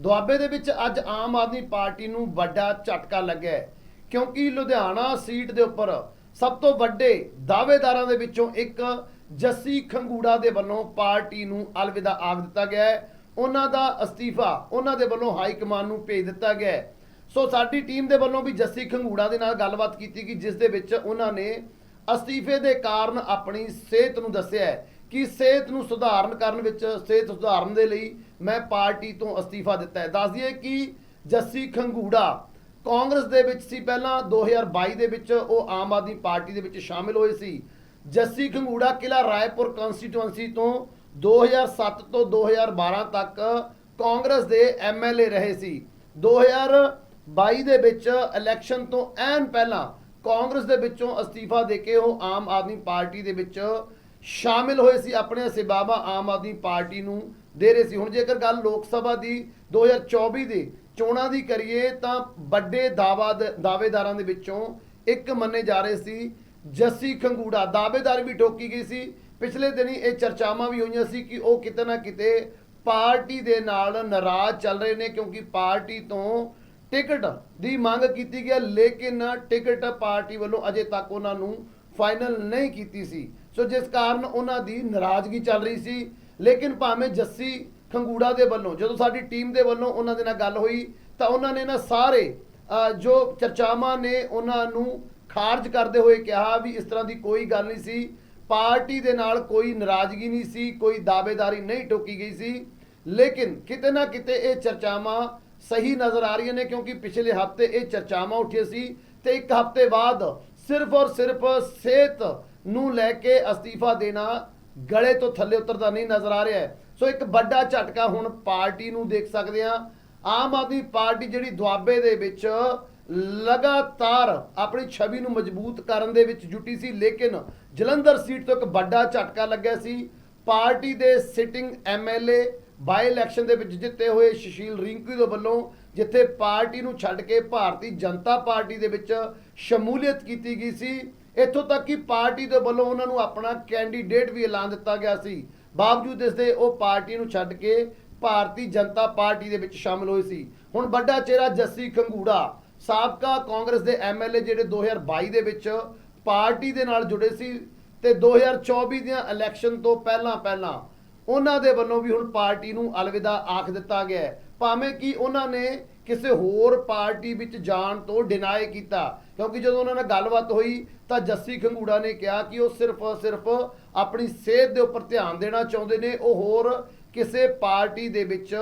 ਦੁਆਬੇ ਦੇ ਵਿੱਚ ਅੱਜ ਆਮ ਆਦਮੀ ਪਾਰਟੀ ਨੂੰ ਵੱਡਾ ਝਟਕਾ ਲੱਗਿਆ ਕਿਉਂਕਿ ਲੁਧਿਆਣਾ ਸੀਟ ਦੇ ਉੱਪਰ ਸਭ ਤੋਂ ਵੱਡੇ ਦਾਅਵੇਦਾਰਾਂ ਦੇ ਵਿੱਚੋਂ ਇੱਕ ਜੱਸੀ ਖੰਗੂੜਾ ਦੇ ਵੱਲੋਂ ਪਾਰਟੀ ਨੂੰ ਅਲਵਿਦਾ ਆਖ ਦਿੱਤਾ ਗਿਆ ਹੈ। ਉਹਨਾਂ ਦਾ ਅਸਤੀਫਾ ਉਹਨਾਂ ਦੇ ਵੱਲੋਂ ਹਾਈ ਕਮਾਨ ਨੂੰ ਭੇਜ ਦਿੱਤਾ ਗਿਆ ਹੈ। ਸੋ ਸਾਡੀ ਟੀਮ ਦੇ ਵੱਲੋਂ ਵੀ ਜੱਸੀ ਖੰਗੂੜਾ ਦੇ ਨਾਲ ਗੱਲਬਾਤ ਕੀਤੀ ਗਈ, ਜਿਸ ਦੇ ਵਿੱਚ ਉਹਨਾਂ ਨੇ ਅਸਤੀਫੇ ਦੇ ਕਾਰਨ ਆਪਣੀ ਸਿਹਤ ਨੂੰ ਦੱਸਿਆ ਹੈ। ਕਿ ਸਿਹਤ ਨੂੰ ਸੁਧਾਰਨ ਕਰਨ ਵਿੱਚ, ਸਿਹਤ ਸੁਧਾਰਨ ਦੇ ਲਈ ਮੈਂ ਪਾਰਟੀ ਤੋਂ ਅਸਤੀਫਾ ਦਿੱਤਾ ਹੈ। ਦੱਸ ਦਈਏ ਕਿ ਜੱਸੀ ਖੰਗੂੜਾ ਕਾਂਗਰਸ ਦੇ ਵਿੱਚ ਸੀ ਪਹਿਲਾਂ 2022 ਦੇ ਵਿੱਚ ਉਹ ਆਮ ਆਦਮੀ ਪਾਰਟੀ ਦੇ ਵਿੱਚ ਸ਼ਾਮਿਲ ਹੋਏ ਸੀ। ਜੱਸੀ ਖੰਗੂੜਾ ਕਿਲਾ ਰਾਏਪੁਰ ਕਨਸਟੀਟੂਐਂਸੀ ਤੋਂ 2007 ਤੋਂ 2012 ਤੱਕ ਕਾਂਗਰਸ ਦੇ ਐਮਐਲਏ ਰਹੇ ਸੀ। 2022 ਦੇ ਵਿੱਚ ਇਲੈਕਸ਼ਨ ਤੋਂ ਐਨ ਪਹਿਲਾਂ ਕਾਂਗਰਸ ਦੇ ਵਿੱਚੋਂ ਅਸਤੀਫਾ ਦੇ ਕੇ ਉਹ ਆਮ ਆਦਮੀ ਪਾਰਟੀ ਦੇ ਵਿੱਚ ਸ਼ਾਮਿਲ ਹੋਏ ਸੀ ਆਪਣੇ ਸੇਵਾਵਾਂ ਆਮ ਆਦਮੀ ਪਾਰਟੀ ਨੂੰ, ਦੇ ਰਹੇ ਸੀ। ਹੁਣ ਜੇਕਰ ਗੱਲ ਲੋਕ ਸਭਾ ਦੀ 2024 ਦੇ ਚੋਣਾਂ ਦੀ ਕਰੀਏ, ਤਾਂ ਵੱਡੇ ਦਾਵਾ ਦਾਅਵੇਦਾਰਾਂ ਦੇ ਵਿੱਚੋਂ ਇੱਕ ਮੰਨੇ ਜਾ ਰਹੇ ਸੀ ਜੱਸੀ ਖੰਗੂੜਾ। ਦਾਅਵੇਦਾਰ ਵੀ ਠੋਕੀ ਗਈ ਸੀ। ਪਿਛਲੇ ਦਿਨੀ ਇਹ ਚਰਚਾਵਾਂ ਵੀ ਹੋਈਆਂ ਸੀ ਕਿ ਉਹ ਕਿਤੇ ਨਾ ਕਿਤੇ ਪਾਰਟੀ ਦੇ ਨਾਲ ਨਾਰਾਜ਼ ਚੱਲ ਰਹੇ ਨੇ, ਕਿਉਂਕਿ ਪਾਰਟੀ ਤੋਂ ਟਿਕਟ ਦੀ ਮੰਗ ਕੀਤੀ ਗਿਆ ਲੇਕਿਨ ਟਿਕਟ ਪਾਰਟੀ ਵੱਲੋਂ ਅਜੇ ਤੱਕ ਉਹਨਾਂ ਨੂੰ ਫਾਈਨਲ ਨਹੀਂ ਕੀਤੀ ਸੀ। ਸੋ ਜਿਸ ਕਾਰਨ ਉਹਨਾਂ ਦੀ ਨਾਰਾਜ਼ਗੀ ਚੱਲ ਰਹੀ ਸੀ, ਲੇਕਿਨ ਭਾਵੇਂ ਜੱਸੀ ਖੰਗੂੜਾ ਦੇ ਵੱਲੋਂ, ਜਦੋਂ ਸਾਡੀ ਟੀਮ ਦੇ ਵੱਲੋਂ ਉਹਨਾਂ ਦੇ ਨਾਲ ਗੱਲ ਹੋਈ, ਤਾਂ ਉਹਨਾਂ ਨੇ ਨਾ ਸਾਰੇ ਜੋ ਚਰਚਾਵਾਂ ਨੇ ਉਹਨਾਂ ਨੂੰ ਖਾਰਜ ਕਰਦੇ ਹੋਏ ਕਿਹਾ ਵੀ ਇਸ ਤਰ੍ਹਾਂ ਦੀ ਕੋਈ ਗੱਲ ਨਹੀਂ ਸੀ। ਪਾਰਟੀ ਦੇ ਨਾਲ ਕੋਈ ਨਾਰਾਜ਼ਗੀ ਨਹੀਂ ਸੀ, ਕੋਈ ਦਾਅਵੇਦਾਰੀ ਨਹੀਂ ਟੋਕੀ ਗਈ ਸੀ। ਲੇਕਿਨ ਕਿਤੇ ਨਾ ਕਿਤੇ ਇਹ ਚਰਚਾਵਾਂ ਸਹੀ ਨਜ਼ਰ ਆ ਰਹੀਆਂ ਨੇ, ਕਿਉਂਕਿ ਪਿਛਲੇ ਹਫ਼ਤੇ ਇਹ ਚਰਚਾਵਾਂ ਉੱਠੀਆਂ ਸੀ ਤੇ ਇੱਕ ਹਫ਼ਤੇ ਬਾਅਦ ਸਿਰਫ ਔਰ ਸਿਰਫ ਸਿਹਤ ਨੂੰ ਲੈ ਕੇ ਅਸਤੀਫਾ ਦੇਣਾ ਗਲੇ ਤੋਂ ਥੱਲੇ ਉਤਰਦਾ ਨਹੀਂ ਨਜ਼ਰ ਆ ਰਿਹਾ ਸੋ ਇੱਕ ਵੱਡਾ ਝਟਕਾ ਹੁਣ ਪਾਰਟੀ ਨੂੰ ਦੇਖ ਸਕਦੇ ਹਾਂ। ਆਮ ਆਦਮੀ ਪਾਰਟੀ ਜਿਹੜੀ ਦੁਆਬੇ ਦੇ ਵਿੱਚ ਲਗਾਤਾਰ ਆਪਣੀ ਛਵੀ ਨੂੰ ਮਜ਼ਬੂਤ ਕਰਨ ਦੇ ਵਿੱਚ ਜੁਟੀ ਸੀ, ਲੇਕਿਨ ਜਲੰਧਰ ਸੀਟ ਤੋਂ ਇੱਕ ਵੱਡਾ ਝਟਕਾ ਲੱਗਿਆ ਸੀ। ਪਾਰਟੀ ਦੇ ਸਿਟਿੰਗ ਐਮਐਲਏ ਬਾਈ ਇਲੈਕਸ਼ਨ ਦੇ ਵਿੱਚ ਜਿੱਤੇ ਹੋਏ ਸੁਸ਼ੀਲ ਰਿੰਕੂ ਦੇ ਵੱਲੋਂ, ਜਿੱਥੇ ਪਾਰਟੀ ਨੂੰ ਛੱਡ ਕੇ ਭਾਰਤੀ ਜਨਤਾ ਪਾਰਟੀ ਦੇ ਵਿੱਚ ਸ਼ਮੂਲੀਅਤ ਕੀਤੀ ਗਈ ਸੀ। ਇੱਥੋਂ ਤੱਕ ਕਿ ਪਾਰਟੀ ਦੇ ਵੱਲੋਂ ਉਹਨਾਂ ਨੂੰ ਆਪਣਾ ਕੈਂਡੀਡੇਟ ਵੀ ਐਲਾਨ ਦਿੱਤਾ ਗਿਆ ਸੀ। ਬਾਵਜੂਦ ਇਸ ਦੇ ਉਹ ਪਾਰਟੀ ਨੂੰ ਛੱਡ ਕੇ ਭਾਰਤੀ ਜਨਤਾ ਪਾਰਟੀ ਦੇ ਵਿੱਚ ਸ਼ਾਮਲ ਹੋਏ ਸੀ। ਹੁਣ ਵੱਡਾ ਚਿਹਰਾ ਜੱਸੀ ਖੰਗੂੜਾ, ਸਾਬਕਾ ਕਾਂਗਰਸ ਦੇ ਐਮਐਲਏ ਜਿਹੜੇ 2022 ਦੇ ਵਿੱਚ ਪਾਰਟੀ ਦੇ ਨਾਲ ਜੁੜੇ ਸੀ ਤੇ 2024 ਦੀਆਂ ਇਲੈਕਸ਼ਨ ਤੋਂ ਪਹਿਲਾਂ ਪਹਿਲਾਂ ਉਹਨਾਂ ਦੇ ਵੱਲੋਂ ਵੀ ਹੁਣ ਪਾਰਟੀ ਨੂੰ ਅਲਵਿਦਾ ਆਖ ਦਿੱਤਾ ਗਿਆ ਭਾਵੇਂ ਕਿ ਉਹਨਾਂ ਨੇ ਕਿਸੇ ਹੋਰ ਪਾਰਟੀ ਵਿੱਚ ਜਾਣ ਤੋਂ ਡਿਨਾਈ ਕੀਤਾ। ਕਿਉਂਕਿ ਜਦੋਂ ਉਹਨਾਂ ਨਾਲ ਗੱਲਬਾਤ ਹੋਈ ਤਾਂ ਜੱਸੀ ਖੰਗੂੜਾ ਨੇ ਕਿਹਾ ਕਿ ਉਹ ਸਿਰਫ ਸਿਰਫ ਆਪਣੀ ਸਿਹਤ ਦੇ ਉੱਪਰ ਧਿਆਨ ਦੇਣਾ ਚਾਹੁੰਦੇ ਨੇ, ਉਹ ਹੋਰ ਕਿਸੇ ਪਾਰਟੀ ਦੇ ਵਿੱਚ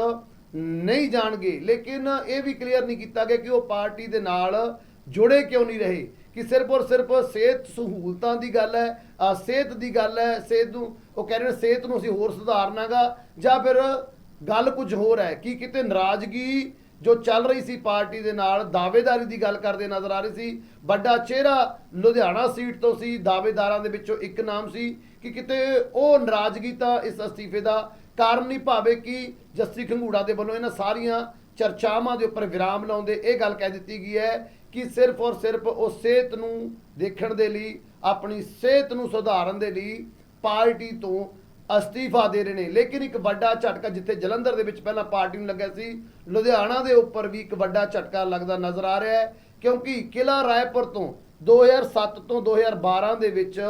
ਨਹੀਂ ਜਾਣਗੇ। ਲੇਕਿਨ ਇਹ ਵੀ ਕਲੀਅਰ ਨਹੀਂ ਕੀਤਾ ਗਿਆ ਕਿ ਉਹ ਪਾਰਟੀ ਦੇ ਨਾਲ ਜੁੜੇ ਕਿਉਂ ਨਹੀਂ ਰਹੇ। ਕਿ ਸਿਰਫ ਔਰ ਸਿਰਫ ਸਿਹਤ ਸਹੂਲਤਾਂ ਦੀ ਗੱਲ ਹੈ ਸਿਹਤ ਦੀ ਗੱਲ ਹੈ, ਸਿਹਤ ਨੂੰ, ਉਹ ਕਹਿ ਰਹੇ ਨੇ ਸਿਹਤ ਨੂੰ ਅਸੀਂ ਹੋਰ ਸੁਧਾਰਨਾਗਾ ਜਾਂ ਫਿਰ ਗੱਲ ਕੁਝ ਹੋਰ ਹੈ। ਕਿ ਕਿਤੇ ਨਾਰਾਜ਼ਗੀ ਜੋ ਚੱਲ ਰਹੀ ਸੀ ਪਾਰਟੀ ਦੇ ਨਾਲ, ਦਾਅਵੇਦਾਰੀ ਦੀ ਗੱਲ ਕਰਦੇ ਨਜ਼ਰ ਆ ਰਹੀ ਸੀ। ਵੱਡਾ ਚਿਹਰਾ ਲੁਧਿਆਣਾ ਸੀਟ ਤੋਂ ਸੀ, ਦਾਅਵੇਦਾਰਾਂ ਦੇ ਵਿੱਚੋਂ ਇੱਕ ਨਾਮ ਸੀ ਕਿ ਕਿਤੇ ਉਹ ਨਾਰਾਜ਼ਗੀ ਤਾਂ ਇਸ ਅਸਤੀਫੇ ਦਾ ਕਾਰਨ ਨਹੀਂ ਭਾਵੇਂ ਕਿ ਜੱਸੀ ਖੰਗੂੜਾ ਦੇ ਵੱਲੋਂ ਇਹਨਾਂ ਸਾਰੀਆਂ ਚਰਚਾਵਾਂ ਦੇ ਉੱਪਰ ਵਿਰਾਮ ਲਾਉਂਦੇ ਇਹ ਗੱਲ ਕਹਿ ਦਿੱਤੀ ਗਈ ਹੈ ਕਿ ਸਿਰਫ ਔਰ ਸਿਰਫ ਉਹ ਸਿਹਤ ਨੂੰ ਦੇਖਣ ਦੇ ਲਈ, ਆਪਣੀ ਸਿਹਤ ਨੂੰ ਸੁਧਾਰਨ ਦੇ ਲਈ ਪਾਰਟੀ ਤੋਂ ਅਸਤੀਫਾ ਦੇ ਰਹੇ ਨੇ। ਲੇਕਿਨ ਇੱਕ ਵੱਡਾ ਝਟਕਾ ਜਿੱਥੇ ਜਲੰਧਰ ਦੇ ਵਿੱਚ ਪਹਿਲਾਂ ਪਾਰਟੀ ਨੂੰ ਲੱਗਿਆ ਸੀ, ਲੁਧਿਆਣਾ ਦੇ ਉੱਪਰ ਵੀ ਇੱਕ ਵੱਡਾ ਝਟਕਾ ਲੱਗਦਾ ਨਜ਼ਰ ਆ ਰਿਹਾ ਹੈ, ਕਿਉਂਕਿ ਕਿਲਾ ਰਾਏਪੁਰ ਤੋਂ 2007 ਤੋਂ 2012 ਦੇ ਵਿੱਚ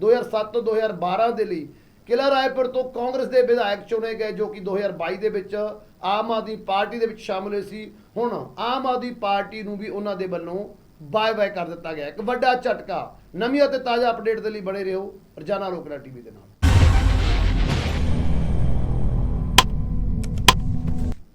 2007 ਤੋਂ 2012 ਦੇ ਲਈ ਕਿਲਾ ਰਾਏਪੁਰ ਤੋਂ ਕਾਂਗਰਸ ਦੇ ਵਿਧਾਇਕ ਚੁਣੇ ਗਏ, ਜੋ ਕਿ 2022 ਦੇ ਵਿੱਚ ਆਮ ਆਦਮੀ ਪਾਰਟੀ ਦੇ ਵਿੱਚ ਸ਼ਾਮਲ ਹੋਏ ਸੀ। ਹੁਣ ਆਮ ਆਦਮੀ ਪਾਰਟੀ ਨੂੰ ਵੀ ਉਹਨਾਂ ਦੇ ਵੱਲੋਂ ਬਾਏ ਬਾਏ ਕਰ ਦਿੱਤਾ ਗਿਆ ਇੱਕ ਵੱਡਾ ਝਟਕਾ। ਨਵੀਂ ਅਤੇ ਤਾਜ਼ਾ ਅਪਡੇਟ ਦੇ ਲਈ ਬਣੇ ਰਹੋ ਰਜਾਨਾ ਲੋਕਰਾ ਟੀਵੀ ਦੇ ਨਾਲ।